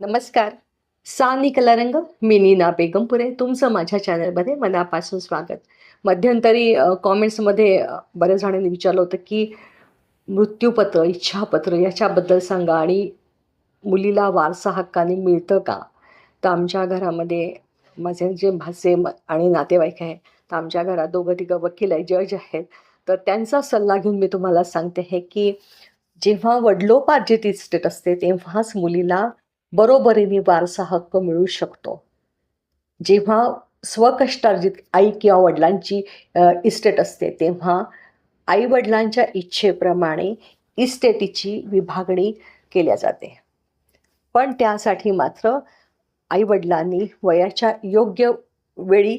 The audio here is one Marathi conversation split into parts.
नमस्कार. सानी कलारंग मी नीना बेगमपुरे तुमचं माझ्या चॅनलमध्ये मनापासून स्वागत. मध्यंतरी कॉमेंट्समध्ये बऱ्याच जणांनी विचारलं होतं की मृत्यूपत्र इच्छापत्र याच्याबद्दल सांगा आणि मुलीला वारसा हक्काने मिळतं का? तर आमच्या घरामध्ये माझे जे भाचे आणि नातेवाईक आहे तर आमच्या घरात दोघं तिघं वकील आहे जज आहेत. तर त्यांचा सल्ला घेऊन मी तुम्हाला सांगते आहे की जेव्हा वडलोपार्जित इस्टेट असते तेव्हाच मुलीला बरोबरीने वारसा हक्क मिळू शकतो. जेव्हा स्वकष्टार्जित आई किंवा वडिलांची इस्टेट असते तेव्हा आई वडिलांच्या इच्छेप्रमाणे इस्टेटीची विभागणी केल्या जाते. पण त्यासाठी मात्र आई वडिलांनी वयाच्या योग्य वेळी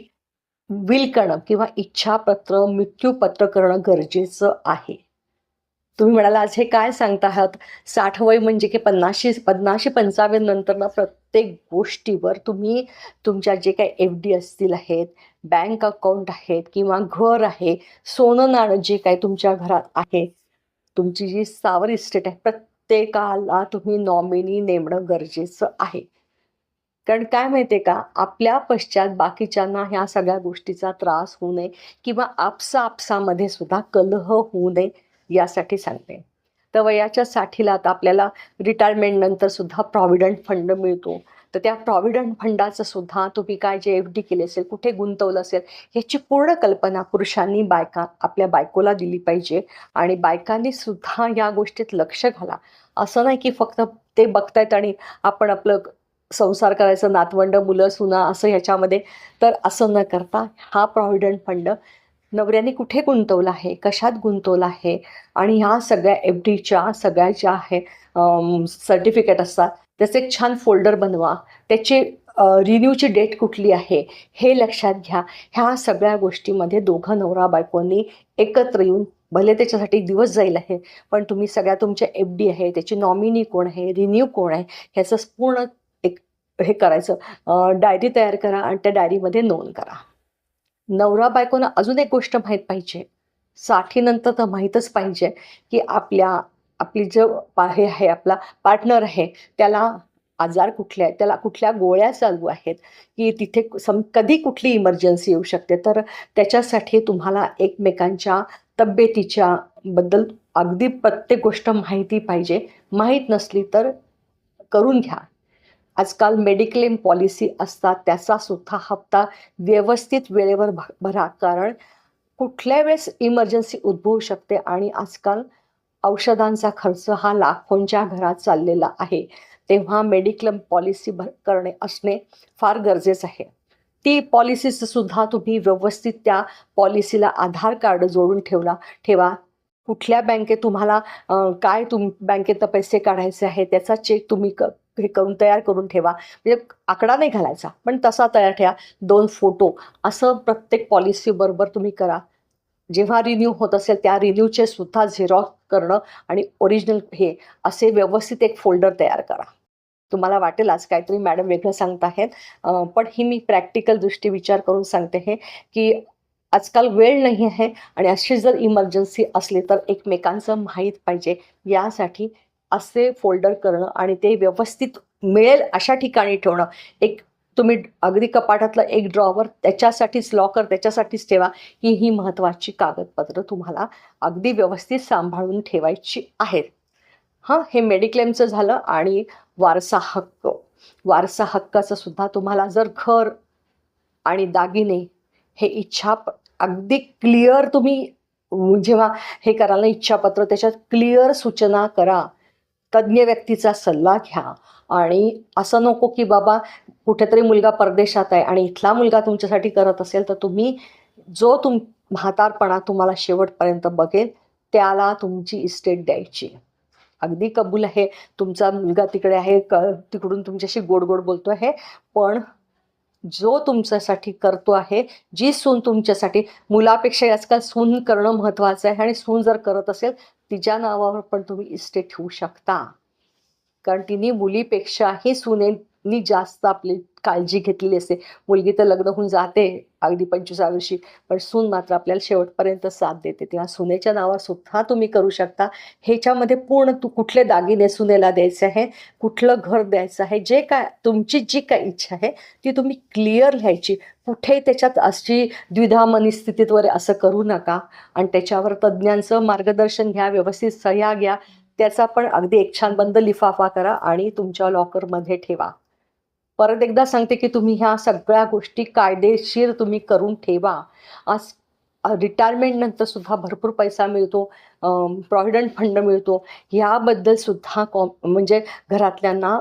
विल करणं किंवा इच्छापत्र मृत्यूपत्र करणं गरजेचं आहे. तुम्ही म्हणाला आज हे काय सांगता आहात साठ वय म्हणजे की पन्नाशी पन्नाशी पंचावन्न नंतर ना प्रत्येक गोष्टीवर तुम्ही तुमच्या जे काही एफ डी असतील आहेत बँक अकाउंट आहेत किंवा घर आहे सोनं नाणं जे काही तुमच्या घरात आहे तुमची जी सावर इस्टेट आहे प्रत्येकाला तुम्ही नॉमिनी नेमणं गरजेचं आहे. कारण काय माहिती आहे का? आपल्या पश्चात बाकीच्यांना ह्या सगळ्या गोष्टीचा त्रास होऊ नये किंवा आपसा आपसामध्ये सुद्धा कलह होऊ नये. यासाठी सांगते. तर वयाच्या साठीला आता आपल्याला रिटायरमेंटनंतर सुद्धा प्रॉव्हिडंट फंड मिळतो. तर त्या प्रॉव्हिडंट फंडाचं सुद्धा तुम्ही काय जे एफ डी केले असेल कुठे गुंतवलं असेल ह्याची पूर्ण कल्पना पुरुषांनी बायका आपल्या बायकोला दिली पाहिजे. आणि बायकांनी सुद्धा या गोष्टीत लक्ष घाला. असं नाही की फक्त ते बघतायत आणि आपण आपलं संसार करायचं नातवंड मुलं सुना असं ह्याच्यामध्ये. तर असं न करता हा प्रॉव्हिडंट फंड नवऱ्याने कुठे गुंतवलं आहे? कशात गुंतवलं आहे? आणि ह्या सगळ्या एफ डीच्या सगळ्या ज्या आहे सर्टिफिकेट असतात त्याचे एक छान फोल्डर बनवा. त्याची रिन्यूची डेट कुठली आहे हे लक्षात घ्या. ह्या सगळ्या गोष्टीमध्ये दोघं नवरा बायकोनी एकत्र येऊन भले त्याच्यासाठी दिवस जाईल आहे पण तुम्ही सगळ्या तुमच्या एफ डी आहे त्याची नॉमिनी कोण आहे रिन्यू कोण आहे ह्याचं पूर्ण एक हे करायचं. डायरी तयार करा आणि त्या डायरीमध्ये नोंद करा. नवरा बायकोनं अजून एक गोष्ट माहीत पाहिजे. साठीनंतर तर माहीतच पाहिजे की आपल्या आपली जो पा- हे आहे आपला पार्टनर आहे त्याला आजार कुठले आहेत त्याला कुठल्या गोळ्या चालू आहेत की तिथे सम कधी कुठली इमर्जन्सी येऊ शकते. तर त्याच्यासाठी तुम्हाला एकमेकांच्या तब्येतीच्या बद्दल अगदी प्रत्येक गोष्ट माहिती पाहिजे. माहीत नसली तर करून घ्या. आजकाल मेडिक्लेम पॉलिसी असतात त्याचा सुद्धा हप्ता व्यवस्थित वेळेवर भ- भरा. कारण कुठल्या वेळेस इमर्जन्सी उद्भवू शकते आणि आजकाल औषधांचा खर्च हा लाखोंच्या घरात चाललेला आहे. तेव्हा मेडिक्लेम पॉलिसी भर करणे असणे फार गरजेचं आहे. ती पॉलिसीचं सुद्धा तुम्ही व्यवस्थित त्या पॉलिसीला आधार कार्ड जोडून ठेवला ठेवा. कुठल्या बँकेत तुम्हाला काय तुम बँकेत पैसे काढायचे आहे त्याचा चेक तुम्ही क हे करून तयार करून ठेवा. म्हणजे आकडा नाही घालायचा पण तसा तयार ठेवा. दोन फोटो असं प्रत्येक पॉलिसीबरोबर तुम्ही करा. जेव्हा रिन्यू होत असेल त्या रिन्यूचे सुद्धा झेरॉक्स करणं आणि ओरिजिनल हे असे व्यवस्थित एक फोल्डर तयार करा. तुम्हाला वाटेल आज काहीतरी मॅडम वेगळं सांगत आहेत. पण ही मी प्रॅक्टिकल दृष्टी विचार करून सांगते हे की आजकाल वेळ नाही आहे आणि अशी जर इमर्जन्सी असली तर एकमेकांचं माहीत पाहिजे. यासाठी असे फोल्डर करणं आणि ते व्यवस्थित मिळेल अशा ठिकाणी ठेवणं. एक तुम्ही अगदी कपाटातलं एक ड्रॉवर त्याच्यासाठीच लॉकर त्याच्यासाठीच ठेवा ही ही महत्त्वाची कागदपत्रं तुम्हाला अगदी व्यवस्थित सांभाळून ठेवायची आहेत. हां हे मेडिक्लेमचं झालं आणि वारसा हक्क. वारसा हक्काचं सुद्धा तुम्हाला जर घर आणि दागिने हे इच्छा प- अगदी क्लिअर तुम्ही जेव्हा हे कराल ना इच्छापत्र त्याच्यात क्लिअर सूचना करा. तज्ज्ञ व्यक्तीचा सल्ला घ्या. आणि असं नको की बाबा कुठेतरी मुलगा परदेशात आहे आणि इथला मुलगा तुमच्यासाठी करत असेल तर तुम्ही जो तुम म्हातारपणा तुम्हाला शेवटपर्यंत बघेल त्याला तुमची इस्टेट द्यायची. अगदी कबूल आहे. तुमचा मुलगा तिकडे आहे क तिकडून तुमच्याशी गोड गोड बोलतो आहे पण जो तुमच्यासाठी करतो आहे जी सून तुमच्यासाठी मुलापेक्षा आजकाल सून करणं महत्त्वाचं आहे आणि सून जर करत असेल तिच्या नावावर पण तुम्ही इस्टेट ठेवू शकता. कारण तिने मुलीपेक्षाही सुनेनी जास्त आपली काळजी घेतलेली असते. मुलगी तर लग्न होऊन जाते. अगदी पंचवीसा वर्षी पण सून मात्र आपल्याला शेवटपर्यंत साथ देते. तेव्हा सुनेच्या नावावर सुद्धा तुम्ही करू शकता. ह्याच्यामध्ये पूर्ण तू कुठले दागिने सुनेला द्यायचे आहे कुठलं घर द्यायचं आहे जे काय तुमची जी काय इच्छा आहे ती तुम्ही क्लिअर लिहायची. कुठे त्याच्यात अशी द्विधा मनस्थितीत वगैरे असं करू नका. आणि त्याच्यावर तज्ज्ञांचं मार्गदर्शन घ्या व्यवस्थित सह्या घ्या. त्याचा पण अगदी एक छान बंद लिफाफा करा आणि तुमच्या लॉकरमध्ये ठेवा. परत एकदा सांगते की तुम्ही ह्या सगळ्या गोष्टी कायदेशीर तुम्ही करून ठेवा. आज रिटायरमेंटनंतर सुद्धा भरपूर पैसा मिळतो प्रॉव्हिडंट फंड मिळतो. याबद्दल सुद्धा कॉ म्हणजे घरातल्यांना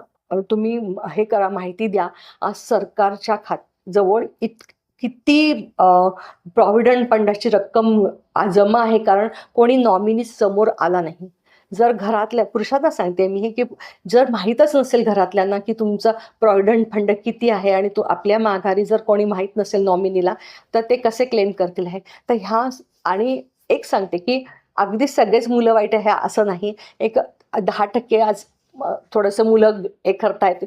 तुम्ही हे करा माहिती द्या. आज सरकारच्या खात जवळ इत किती प्रॉव्हिडंट फंडाची रक्कम जमा आहे. कारण कोणी नॉमिनी समोर आला नाही. जर घरातल्या पुरुषांना सांगते मी हे की जर माहीतच नसेल घरातल्यांना की तुमचं प्रॉव्हिडंट फंड किती आहे आणि तो आपल्या माघारी जर कोणी माहीत नसेल नॉमिनीला तर ते कसे क्लेम करतील आहे तर ह्या आणि एक सांगते की अगदी सगळेच मुलं वाईट आहे असं नाही. एक दहा टक्के आज थोडंसं मुलं हे करतायत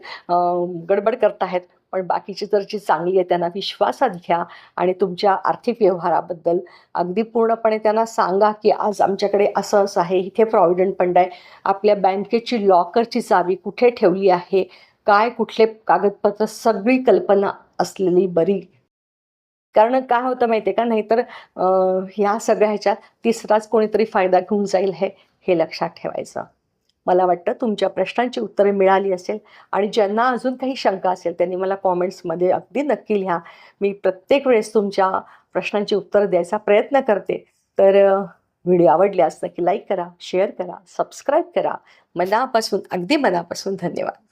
गडबड करतायत. पण बाकीची तर जी चांगली आहे त्यांना विश्वासात घ्या आणि तुमच्या आर्थिक व्यवहाराबद्दल अगदी पूर्णपणे त्यांना सांगा की आज आमच्याकडे असं असं आहे इथे प्रॉव्हिडंट फंड आहे. आपल्या बँकेची लॉकरची चावी कुठे ठेवली आहे? काय कुठले कागदपत्र? सगळी कल्पना असलेली बरी. कारण काय होतं माहिती आहे का? नाहीतर ह्या सगळ्या ह्याच्यात तिसराच कोणीतरी फायदा घेऊन जाईल हे हे लक्षात ठेवायचं. मला वाटतं तुमच्या प्रश्नांची उत्तरे मिळाली असेल आणि ज्यांना अजून काही शंका असेल त्यांनी मला कॉमेंट्समध्ये अगदी नक्की लिहा. मी प्रत्येक वेळेस तुमच्या प्रश्नांची उत्तरं द्यायचा प्रयत्न करते. तर व्हिडिओ आवडल्यास नक्की लाईक करा शेअर करा सबस्क्राईब करा. मनापासून अगदी मनापासून धन्यवाद.